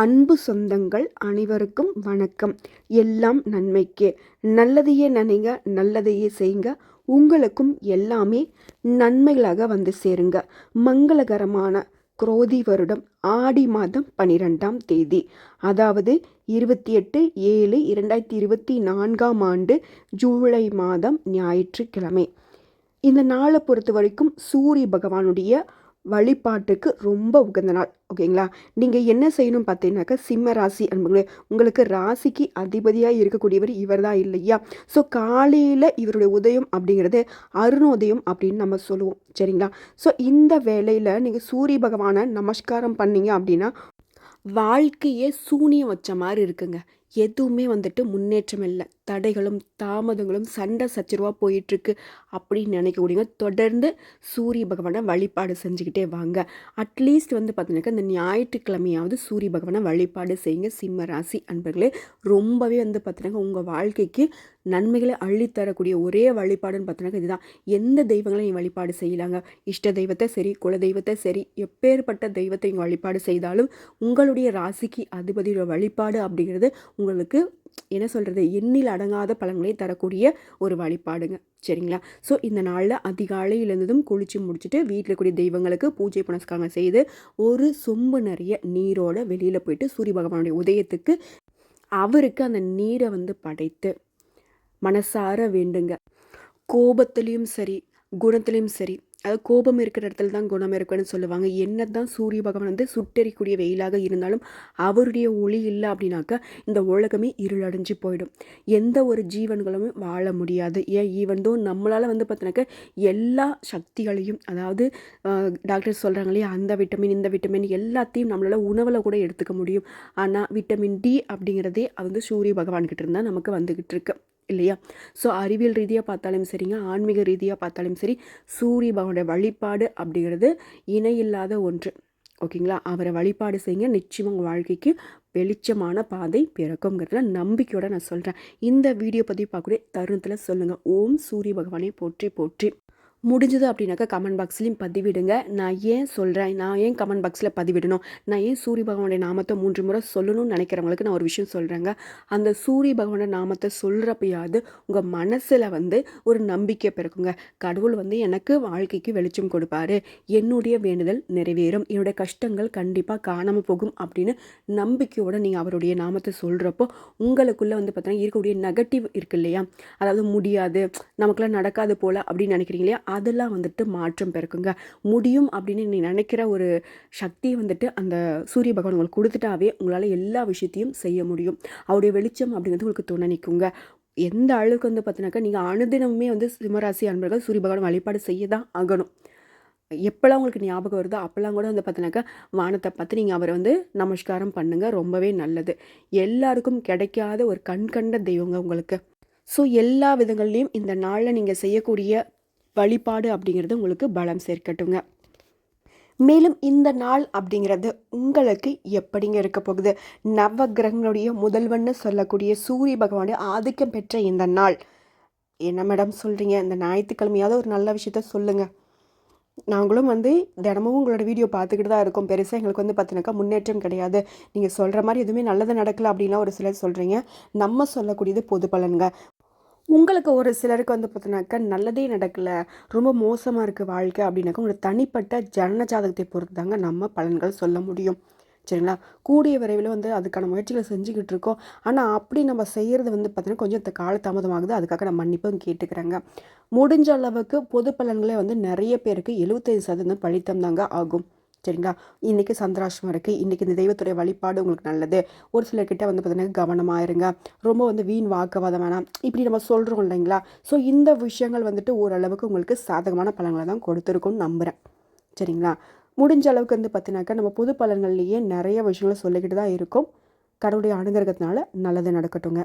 அன்பு சொந்தங்கள் அனைவருக்கும் வணக்கம். எல்லாம் நன்மைக்கே. நல்லதையே நினைங்க நல்லதையே செய்யுங்க உங்களுக்கும் எல்லாமே நன்மைகளாக வந்து சேருங்க. மங்களகரமான குரோதி வருடம் ஆடி மாதம் பனிரெண்டாம் தேதி. அதாவது இருபத்தி எட்டு ஏழு இரண்டாயிரத்தி இருபத்தி நான்காம் ஆண்டு ஜூலை மாதம் ஞாயிற்றுக்கிழமை. இந்த நாளை பொறுத்த வரைக்கும் சூரிய பகவானுடைய வழிபாட்டுக்கு ரொம்ப உகந்த நாள். ஓகேங்களா? நீங்கள் என்ன செய்யணும் பார்த்தீங்கன்னாக்கா சிம்ம ராசி அன்புங்களே உங்களுக்கு ராசிக்கு அதிபதியாக இருக்கக்கூடியவர் இவர் தான் இல்லையா? ஸோ காலையில் இவருடைய உதயம் அப்படிங்கிறது அருணோதயம் அப்படின்னு நம்ம சொல்லுவோம். சரிங்களா? ஸோ இந்த வேலையில் நீங்கள் சூரிய பகவானை நமஸ்காரம் பண்ணீங்க அப்படின்னா வாழ்க்கையே சூனியம் வச்ச மாதிரி இருக்குங்க. எதுவுமே வந்துட்டு முன்னேற்றம் இல்லை. தடைகளும் தாமதங்களும் சண்டை சச்சரவாக போயிட்டுருக்கு அப்படின்னு நினைக்கக்கூடியவங்க தொடர்ந்து சூரிய பகவானை வழிபாடு செஞ்சுக்கிட்டே வாங்க. அட்லீஸ்ட் வந்து பார்த்தீங்கன்னாக்கா இந்த ஞாயிற்றுக்கிழமையாவது சூரிய பகவானை வழிபாடு செய்யுங்க. சிம்ம ராசி அன்பர்களே ரொம்பவே வந்து பார்த்தீங்கன்னா உங்கள் வாழ்க்கைக்கு நன்மைகளை அள்ளித்தரக்கூடிய ஒரே வழிபாடுன்னு பார்த்தீங்கன்னா இதுதான். எந்த தெய்வங்களை நீ வழிபாடு செய்யலாங்க? இஷ்ட தெய்வத்தை சரி குல தெய்வத்தை சரி எப்பேற்பட்ட தெய்வத்தை நீங்கள் வழிபாடு செய்தாலும் உங்களுடைய ராசிக்கு அதிபதியோட வழிபாடு அப்படிங்கிறது உங்களுக்கு என்ன சொல்கிறது எண்ணில் அடங்காத பலன்களை தரக்கூடிய ஒரு வழிபாடுங்க. சரிங்களா? ஸோ இந்த நாளில் அதிகாலையில் இருந்ததும் குளித்து முடிச்சுட்டு வீட்டில் கூடிய தெய்வங்களுக்கு பூஜை புனஸ்காரம் செய்து ஒரு சொம்பு நிறைய நீரோட வெளியில் போயிட்டு சூரிய பகவானுடைய உதயத்துக்கு அவருக்கு அந்த நீரை வந்து படைத்து மனசார வேண்டுங்க. கோபத்துலேயும் சரி குணத்துலேயும் சரி அது கோபம் இருக்கிற இடத்துல தான் குணம் இருக்குன்னு சொல்லுவாங்க. என்ன தான் சூரிய பகவான் வந்து சுட்டெறிக்கூடிய வெயிலாக இருந்தாலும் அவருடைய ஒளி இல்லை அப்படின்னாக்கா இந்த உலகமே இருளடைஞ்சு போயிடும். எந்த ஒரு ஜீவன்களுமே வாழ முடியாது. ஏன்? ஈவன் தோ நம்மளால் வந்து பார்த்தினாக்கா எல்லா சக்திகளையும் அதாவது டாக்டர் சொல்கிறாங்க இல்லையா அந்த விட்டமின் இந்த விட்டமின் எல்லாத்தையும் நம்மளால் உணவில் கூட எடுத்துக்க முடியும். ஆனால் விட்டமின் டி அப்படிங்கிறதே அது வந்து சூரிய பகவான்கிட்ட இருந்தால் நமக்கு வந்துக்கிட்டு இருக்கு. இல்லையா? ஸோ அறிவியல் ரீதியாக பார்த்தாலும் சரிங்க ஆன்மீக ரீதியாக பார்த்தாலும் சரி சூரிய பகவானோட வழிபாடு அப்படிங்கிறது இணையில்லாத ஒன்று. ஓகேங்களா? அவரை வழிபாடு செய்யுங்க. நிச்சயம் உங்கள் வாழ்க்கைக்கு வெளிச்சமான பாதை பிறக்குங்கிறதுல நம்பிக்கையோடு நான் சொல்கிறேன் இந்த வீடியோ பற்றி பார்க்கக்கூடிய தருணத்தில் சொல்லுங்கள் ஓம் சூரிய பகவானை போற்றி போற்றி. முடிஞ்சது அப்படின்னாக்கா கமெண்ட் பாக்ஸ்லையும் பதிவிடுங்க. நான் ஏன் சொல்கிறேன் நான் ஏன் கமெண்ட் பாக்ஸில் பதிவிடணும்? நான் ஏன் சூரிய பகவானுடைய நாமத்தை மூன்று முறை சொல்லணும்னு நினைக்கிறவங்களுக்கு நான் ஒரு விஷயம் சொல்கிறேங்க அந்த சூரிய பகவானோட நாமத்தை சொல்கிறப்பயாவது உங்கள் மனசில் வந்து ஒரு நம்பிக்கை பிறக்குங்க. கடவுள் வந்து எனக்கு வாழ்க்கைக்கு வெளிச்சம் கொடுப்பாரு. என்னுடைய வேண்டுதல் நிறைவேறும். என்னுடைய கஷ்டங்கள் கண்டிப்பாக காணாமல் போகும் அப்படின்னு நம்பிக்கையோடு நீங்கள் அவருடைய நாமத்தை சொல்கிறப்போ உங்களுக்குள்ளே வந்து பார்த்தீங்கன்னா இருக்கக்கூடிய நெகட்டிவ் இருக்கு இல்லையா? அதாவது முடியாது. நமக்குலாம் நடக்காது போல் அப்படின்னு நினைக்கிறீங்க இல்லையா? அதெல்லாம் வந்துட்டு மாற்றம் பிறக்குங்க. முடியும் அப்படின்னு நீ நினைக்கிற ஒரு சக்தியை வந்துட்டு அந்த சூரிய பகவான் உங்களுக்கு கொடுத்துட்டாவே உங்களால் எல்லா விஷயத்தையும் செய்ய முடியும். அவருடைய வெளிச்சம் அப்படிங்கிறது உங்களுக்கு துணை நிற்குங்க எந்த அளவுக்கு வந்து பார்த்தினாக்கா நீங்கள் அனுதினமுமே வந்து சிம்மராசி அன்பர்கள் சூரிய பகவான் வழிபாடு செய்ய தான் ஆகணும். எப்போல்லாம் உங்களுக்கு ஞாபகம் வருதோ அப்போல்லாம் கூட வந்து பார்த்தினாக்கா வானத்தை பார்த்து நீங்கள் அவரை வந்து நமஸ்காரம் பண்ணுங்கள் ரொம்பவே நல்லது. எல்லாருக்கும் கிடைக்காத ஒரு கண் கண்ட தெய்வங்க உங்களுக்கு. ஸோ எல்லா விதங்கள்லேயும் இந்த நாளில் நீங்கள் செய்யக்கூடிய வழிபாடு அப்படிங்கிறது உங்களுக்கு பலம் சேர்க்கட்டுங்க. மேலும் இந்த நாள் அப்படிங்கிறது உங்களுக்கு எப்படிங்க இருக்க போகுது? நவ கிரகங்களுடைய முதல்வன்னு சொல்லக்கூடிய சூரிய பகவானுடைய ஆதிக்கம் பெற்ற இந்த நாள். என்ன மேடம் சொல்கிறீங்க இந்த ஞாயிற்றுக்கிழமையாவது ஒரு நல்ல விஷயத்த சொல்லுங்கள் நாங்களும் வந்து தினமும் உங்களோட வீடியோ பார்த்துக்கிட்டு தான் இருக்கோம். பெருசாக எங்களுக்கு வந்து பார்த்தினாக்கா முன்னேற்றம் கிடையாது. நீங்கள் சொல்கிற மாதிரி எதுவுமே நல்லது நடக்கலை அப்படின்லாம் ஒரு சிலர் சொல்கிறீங்க நம்ம சொல்லக்கூடியது பொது பலன்கள் உங்களுக்கு ஒரு சிலருக்கு வந்து பார்த்தோன்னாக்கா நல்லதே நடக்கலை ரொம்ப மோசமாக இருக்குது வாழ்க்கை அப்படின்னாக்கா உங்களோட தனிப்பட்ட ஜனன ஜாதகத்தை பொறுத்து தாங்க நம்ம பலன்கள் சொல்ல முடியும். சரிங்களா? கூடிய விரைவில் வந்து அதுக்கான முயற்சிகளை செஞ்சுக்கிட்டு இருக்கோம். ஆனால் அப்படி நம்ம செய்கிறது வந்து பார்த்திங்கன்னா கொஞ்சம் கால தாமதமாகுது அதுக்காக நான் மன்னிப்பும் கேட்டுக்கிறேங்க. முடிஞ்ச அளவுக்கு பொது பலன்களே வந்து நிறைய பேருக்கு எழுபத்தைந்து சதவீதம் பழித்தம் தாங்க ஆகும். சரிங்களா? இன்றைக்கி சந்திராஷ்டம் இருக்குது இன்றைக்கி இந்த தெய்வத்துடைய வழிபாடு உங்களுக்கு நல்லது. ஒரு சிலர்கிட்ட வந்து பார்த்திங்கன்னா கவனமாக இருங்க. ரொம்ப வந்து வீண் வாக்குவாதம் வேணாம். இப்படி நம்ம சொல்கிறோம் இல்லைங்களா? ஸோ இந்த விஷயங்கள் வந்துட்டு ஓரளவுக்கு உங்களுக்கு சாதகமான பலன்களை தான் கொடுத்துருக்கும்னு நம்புகிறேன் சரிங்களா? முடிஞ்ச அளவுக்கு வந்து பார்த்தினாக்கா நம்ம புது பலன்கள்லேயே நிறைய விஷயங்களை சொல்லிக்கிட்டு தான் இருக்கும். கடவுளுடைய அனுகிரகத்தினால நல்லது நடக்கட்டுங்க.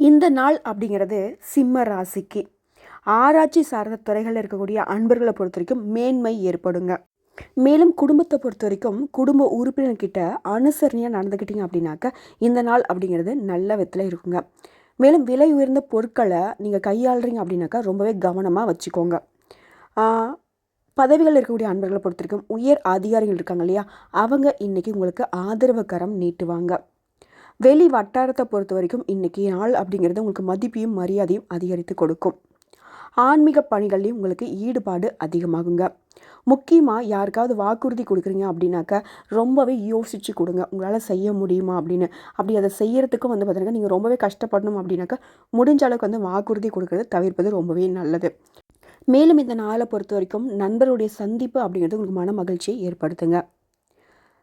இந்த நாள் அப்படிங்கிறது சிம்ம ராசிக்கு. ஆராய்ச்சி சார்ந்த துறைகளில் இருக்கக்கூடிய அன்பர்களை பொறுத்த வரைக்கும் மேன்மை ஏற்படுங்க. மேலும் குடும்பத்தை பொறுத்த வரைக்கும் குடும்ப உறுப்பினர்கிட்ட அனுசரணையாக நடந்துக்கிட்டீங்க அப்படின்னாக்க இந்த நாள் அப்படிங்கிறது நல்ல விதத்தில் இருக்குங்க. மேலும் விலை உயர்ந்த பொருட்களை நீங்கள் கையாளுறீங்க அப்படின்னாக்கா ரொம்பவே கவனமாக வச்சுக்கோங்க. பதவிகள் இருக்கக்கூடிய அன்பர்களை பொறுத்திருக்கும் உயர் அதிகாரிகள் இருக்காங்க இல்லையா? அவங்க இன்னைக்கு உங்களுக்கு ஆதரவு கரம் நீட்டுவாங்க. வெளி வட்டாரத்தை பொறுத்த வரைக்கும் இன்னைக்கு நாள் அப்படிங்கிறது உங்களுக்கு மதிப்பையும் மரியாதையும் அதிகரித்து கொடுக்கும். ஆன்மீக பணிகள்லையும் உங்களுக்கு ஈடுபாடு அதிகமாகுங்க. முக்கியமாக யாருக்காவது வாக்குறுதி கொடுக்குறீங்க அப்படின்னாக்கா ரொம்பவே யோசித்து கொடுங்க. உங்களால் செய்ய முடியுமா அப்படின்னு. அப்படி அதை செய்யறதுக்கும் வந்து பார்த்தீங்கன்னா நீங்கள் ரொம்பவே கஷ்டப்படணும் அப்படின்னாக்கா முடிஞ்ச அளவுக்கு வந்து வாக்குறுதி கொடுக்கறத தவிர்ப்பது ரொம்பவே நல்லது. மேலும் இந்த நாளை பொறுத்த வரைக்கும் நண்பருடைய சந்திப்பு அப்படிங்கிறது உங்களுக்கு மன மகிழ்ச்சியை ஏற்படுத்துங்க.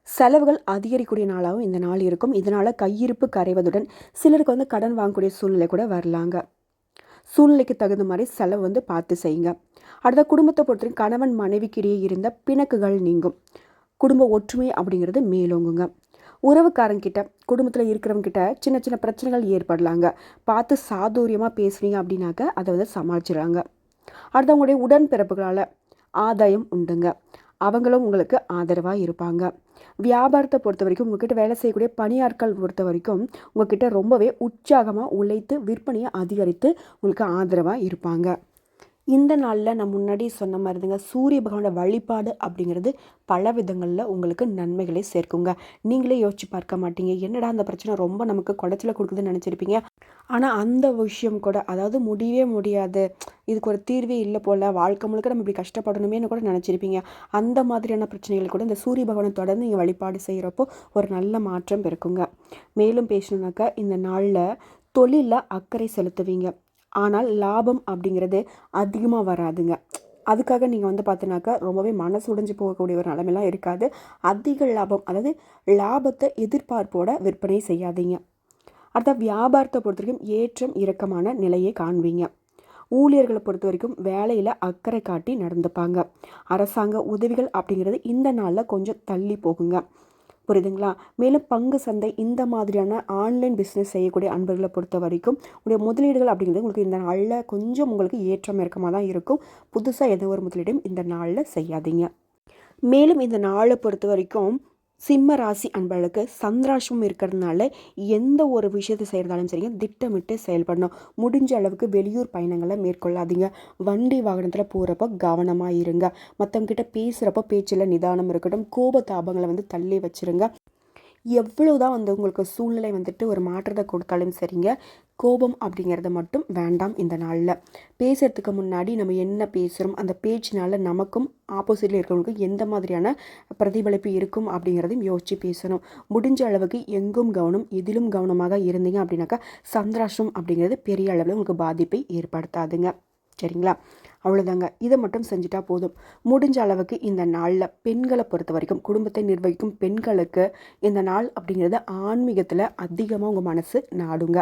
செலவுகள் அதிகரிக்கூடிய நாளாகவும் இந்த நாள் இருக்கும். இதனால் கையிருப்பு கரைவதுடன் சிலருக்கு வந்து கடன் வாங்கக்கூடிய சூழ்நிலை கூட வரலாங்க. சூழ்நிலைக்கு தகுந்த மாதிரி செலவு வந்து பார்த்து செய்யுங்க. அடுத்த குடும்பத்தை பொறுத்தவரைக்கும் கணவன் மனைவிக்கிடையே இருந்த பிணக்குகள் நீங்கும். குடும்ப ஒற்றுமை அப்படிங்கிறது மேலோங்குங்க. உறவுக்காரங்கிட்ட குடும்பத்தில் இருக்கிறவங்கிட்ட சின்ன சின்ன பிரச்சனைகள் ஏற்படலாங்க. பார்த்து சாதுரியமாக பேசுனீங்க அப்படின்னாக்க அதை வந்து சமாளிச்சிடுறாங்க. அடுத்தவங்களுடைய உடன்பிறப்புகளால் ஆதாயம் உண்டுங்க. அவங்களும் உங்களுக்கு ஆதரவாக இருப்பாங்க. வியாபாரத்தை பொறுத்த வரைக்கும் உங்ககிட்ட வேலை செய்யக்கூடிய பணியாட்கள் பொறுத்த வரைக்கும் உங்ககிட்ட ரொம்பவே உற்சாகமாக உழைத்து விற்பனையை அதிகரித்து உங்களுக்கு ஆதரவாக இருப்பாங்க. இந்த நாளில் நான் முன்னாடி சொன்ன மாதிரி தாங்க சூரிய பகவானோட வழிபாடு அப்படிங்கிறது பல விதங்களில் உங்களுக்கு நன்மைகளை சேர்க்குங்க. நீங்களே யோசிச்சு பார்க்க மாட்டீங்க. என்னடா அந்த பிரச்சனை? ரொம்ப நமக்கு குடைச்சல கொடுக்குதுன்னு நினச்சிருப்பீங்க. ஆனால் அந்த விஷயம் கூட அதாவது முடியவே முடியாது. இதுக்கு ஒரு தீர்வே இல்லை போல். வாழ்க்கை முழுக்க நம்ம இப்படி கஷ்டப்படணுமேனு கூட நினச்சிருப்பீங்க. அந்த மாதிரியான பிரச்சனைகள் கூட இந்த சூரிய பகவானை தொடர்ந்து நீங்கள் வழிபாடு செய்கிறப்போ ஒரு நல்ல மாற்றம் இருக்குங்க. மேலும் பேசணுனாக்கா இந்த நாளில் தொழிலில் அக்கறை செலுத்துவீங்க. ஆனால் லாபம் அப்படிங்கிறது அதிகமாக வராதுங்க. அதுக்காக நீங்கள் வந்து பார்த்தினாக்கா ரொம்பவே மனசு உடைஞ்சு போகக்கூடிய ஒரு நிலமெல்லாம் இருக்காது. அதிக லாபம் அதாவது லாபத்தை எதிர்பார்ப்போட விற்பனை செய்யாதீங்க. அடுத்த வியாபாரத்தை பொறுத்த வரைக்கும் ஏற்றம் இறக்கமான நிலையை காண்பீங்க. ஊழியர்களை பொறுத்த வரைக்கும் வேலையில் அக்கறை காட்டி நடந்துப்பாங்க. அரசாங்க உதவிகள் அப்படிங்கிறது இந்த நாளில் கொஞ்சம் தள்ளி போகுங்க. புரியுதுங்களா? மேலும் பங்கு சந்தை இந்த மாதிரியான ஆன்லைன் பிஸ்னஸ் செய்யக்கூடிய அன்பர்களை பொறுத்த வரைக்கும் உடைய முதலீடுகள் அப்படிங்கிறது உங்களுக்கு இந்த நாளில் கொஞ்சம் உங்களுக்கு ஏற்றம் இறக்கமாக தான் இருக்கும். புதுசாக எந்த ஒரு முதலீடும் இந்த நாளில் செய்யாதீங்க. மேலும் இந்த நாளை பொறுத்த வரைக்கும் சிம்ம ராசி அன்பர்களுக்கு சந்திராஷ்டம் இருக்கிறதுனால எந்த ஒரு விஷயத்தை செய்கிறதாலும் சரிங்க திட்டமிட்டு செயல்படணும். முடிஞ்ச அளவுக்கு வெளியூர் பயணங்களை மேற்கொள்ளாதீங்க. வண்டி வாகனத்தில் போகிறப்ப கவனமாக இருங்க. மற்றவங்கிட்ட பேசுகிறப்ப பேச்சில் நிதானம் இருக்கட்டும். கோப தாபங்களை வந்து தள்ளி வச்சுருங்க. எவ்வளோ தான் வந்து உங்களுக்கு சூழ்நிலை வந்துட்டு ஒரு மாற்றத்தை கொடுத்தாலும் சரிங்க. கோபம் அப்படிங்கிறத மட்டும் வேண்டாம் இந்த நாளில். பேசுகிறதுக்கு முன்னாடி நம்ம என்ன பேசுகிறோம் அந்த பேச்சினால் நமக்கும் ஆப்போசிட்டில் இருக்கிறவங்களுக்கும் எந்த மாதிரியான பிரதிபலிப்பு இருக்கும் அப்படிங்கிறதையும் யோசித்து பேசணும். முடிஞ்ச அளவுக்கு எங்கும் கவனம் எதிலும் கவனமாக இருந்தீங்க அப்படின்னாக்கா சந்திராஷ்டம் அப்படிங்கிறது பெரிய அளவில் உங்களுக்கு பாதிப்பை ஏற்படுத்தாதுங்க. சரிங்களா? அவ்வளோதாங்க இதை மட்டும் செஞ்சுட்டா போதும். முடிஞ்ச அளவுக்கு இந்த நாளில் பெண்களை பொறுத்த வரைக்கும் குடும்பத்தை நிர்வகிக்கும் பெண்களுக்கு இந்த நாள் அப்படிங்கிறது ஆன்மீகத்தில் அதிகமாக உங்கள் மனசு நாடுங்க.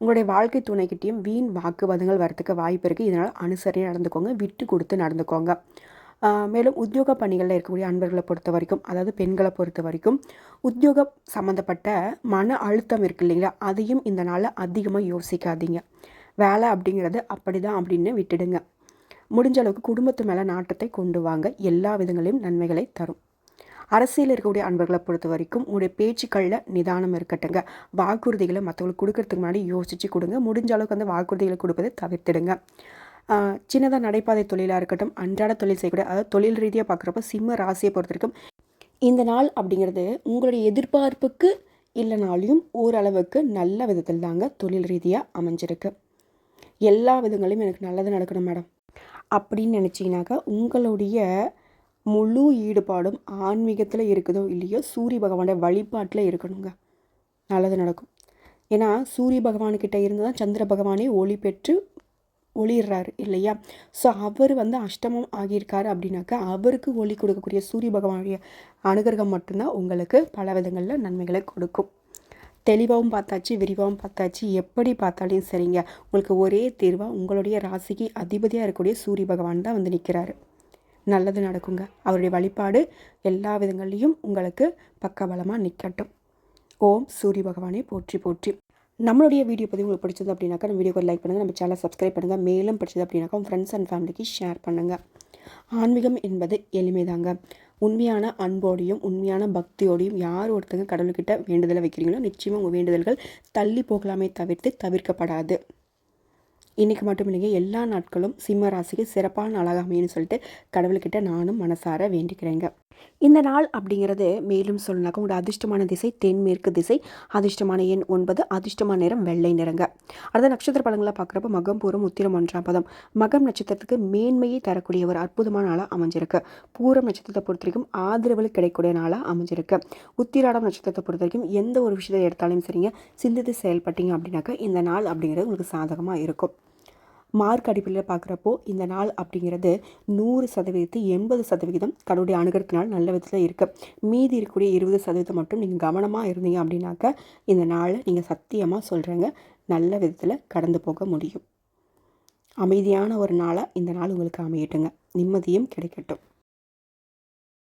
உங்களுடைய வாழ்க்கை துணைக்கிட்டேயும் வீண் வாக்குவாதங்கள் வரத்துக்கு வாய்ப்பு இருக்குது இதனால் அனுசரணையாக நடந்துக்கோங்க. விட்டு கொடுத்து நடந்துக்கோங்க. மேலும் உத்தியோக பணிகளில் இருக்கக்கூடிய அன்பர்களை பொறுத்த வரைக்கும் அதாவது பெண்களை பொறுத்த வரைக்கும் உத்தியோக சம்மந்தப்பட்ட மன அழுத்தம் இருக்கு இல்லைங்களா? அதையும் இந்த நாளில் அதிகமாக யோசிக்காதீங்க. வேலை அப்படிங்கிறது அப்படி தான் அப்படின்னு விட்டுடுங்க. முடிஞ்ச அளவுக்கு குடும்பத்து மேலே நாட்டத்தை கொண்டு வாங்க. எல்லா விதங்களையும் நன்மைகளை தரும். அரசியல் இருக்கக்கூடிய அன்பர்களை பொறுத்த வரைக்கும் உங்களுடைய பேச்சுக்களில் நிதானம் இருக்கட்டுங்க. வாக்குறுதிகளை மற்றவங்களுக்கு கொடுக்கறதுக்கு முன்னாடி யோசித்து கொடுங்க. முடிஞ்ச அளவுக்கு அந்த வாக்குறுதிகளை கொடுப்பதை தவிர்த்துடுங்க. சின்னதாக நடைபாதை தொழிலாக இருக்கட்டும் அன்றாட தொழில் செய்யக்கூடிய அதாவது தொழில் ரீதியாக பார்க்குறப்ப சிம்ம ராசியை பொறுத்த வரைக்கும் இந்த நாள் அப்படிங்கிறது உங்களுடைய எதிர்பார்ப்புக்கு இல்லைனாலையும் ஓரளவுக்கு நல்ல விதத்தில் தாங்க தொழில் ரீதியாக அமைஞ்சிருக்கு. எல்லா விதங்களையும் எனக்கு நல்லது நடக்கணும் மேடம். அப்படின்னு நினச்சிங்கனாக்கா உங்களுடைய முழு ஈடுபாடும் ஆன்மீகத்தில் இருக்குதோ இல்லையோ சூரிய பகவானோட வழிபாட்டில் இருக்கணுங்க. நல்லது நடக்கும். ஏன்னா சூரிய பகவானுக்கிட்ட இருந்து தான் சந்திர பகவானே ஒளி பெற்று ஒளிடுறாரு இல்லையா? ஸோ அவர் வந்து அஷ்டமம் ஆகியிருக்காரு அப்படின்னாக்கா அவருக்கு ஒளி கொடுக்கக்கூடிய சூரிய பகவானுடைய அனுகிரகம் மட்டும்தான் உங்களுக்கு பல விதங்களில் நன்மைகளை கொடுக்கும். தெளிவாகவும் பார்த்தாச்சு விரிவாகவும் பார்த்தாச்சு. எப்படி பார்த்தாலும் சரிங்க. உங்களுக்கு ஒரே தீர்வாக உங்களுடைய ராசிக்கு அதிபதியாக இருக்கக்கூடிய சூரிய பகவான் தான் வந்து நிற்கிறாரு நல்லது நடக்குங்க. அவருடைய வழிபாடு எல்லா விதங்கள்லேயும் உங்களுக்கு பக்கபலமாக நிற்கட்டும் ஓம் சூரிய பகவானே போற்றி போற்றி. நம்மளுடைய வீடியோ பதிவு உங்களுக்கு பிடிச்சது அப்படின்னாக்கா நம்ம வீடியோக்கு லைக் பண்ணுங்கள் நம்ம சேனலை சப்ஸ்கிரைப் பண்ணுங்கள் மேலும் பிடிச்சது அப்படின்னாக்கா உங்கள் ஃப்ரெண்ட்ஸ் அண்ட் ஃபேமிலிக்கு ஷேர் பண்ணுங்கள் ஆன்மீகம் என்பது எளிமைதாங்க. உண்மையான அன்போடையும் உண்மையான பக்தியோடையும் யார் ஒருத்தங்க கடவுள்கிட்ட வேண்டுதலை வைக்கிறீங்களோ நிச்சயமாக உங்கள் வேண்டுதல்கள் தள்ளி போகலாமே தவிர்த்து தவிர்க்கப்படாது. இன்றைக்கி மட்டும் இல்லைங்க எல்லா நாட்களும் சிம்ம ராசிக்கு சிறப்பான நாளாக சொல்லிட்டு கடவுள்கிட்ட நானும் மனசார வேண்டிக்கிறேங்க. இந்த நாள் அப்படிங்கிறது மேலும் சொல்லணாக்க உங்களோட அதிர்ஷ்டமான திசை தென்மேற்கு திசை அதிர்ஷ்டமான எண் ஒன்பது அதிர்ஷ்டமான நிறம் வெள்ளை நிறங்க. அடுத்த நட்சத்திர பழங்களை பார்க்குறப்ப மகம் பூரம் உத்திரம் ஒன்றாம் பதம். மகம் நட்சத்திரத்துக்கு மேன்மையை தரக்கூடிய ஒரு அற்புதமான நாளாக அமைஞ்சிருக்கு. பூரம் நட்சத்திரத்தை பொறுத்த வரைக்கும் ஆதரவு கிடைக்கக்கூடிய நாளாக அமைஞ்சிருக்கு. உத்திராடம் நட்சத்திரத்தை பொறுத்த வரைக்கும் எந்த ஒரு விஷயத்தை எடுத்தாலும் சரிங்க சிந்தித்து செயல்பட்டீங்க அப்படின்னாக்கா இந்த நாள் அப்படிங்கிறது உங்களுக்கு சாதகமாக இருக்கும். மார்க் அடிப்படையில் பார்க்குறப்போ இந்த நாள் அப்படிங்கிறது நூறு சதவீதத்து எண்பது சதவிகிதம் கடவுளுடைய அணுகிறதுனால நல்ல விதத்தில் இருக்குது மீதி இருக்கக்கூடிய இருபது சதவீதம் மட்டும் நீங்கள் கவனமாக இருந்தீங்க அப்படின்னாக்கா இந்த நாளை நீங்கள் சத்தியமாக சொல்கிறேங்க நல்ல விதத்தில் கடந்து போக முடியும். அமைதியான ஒரு நாளாக இந்த நாள் உங்களுக்கு அமையட்டுங்க. நிம்மதியும் கிடைக்கட்டும்.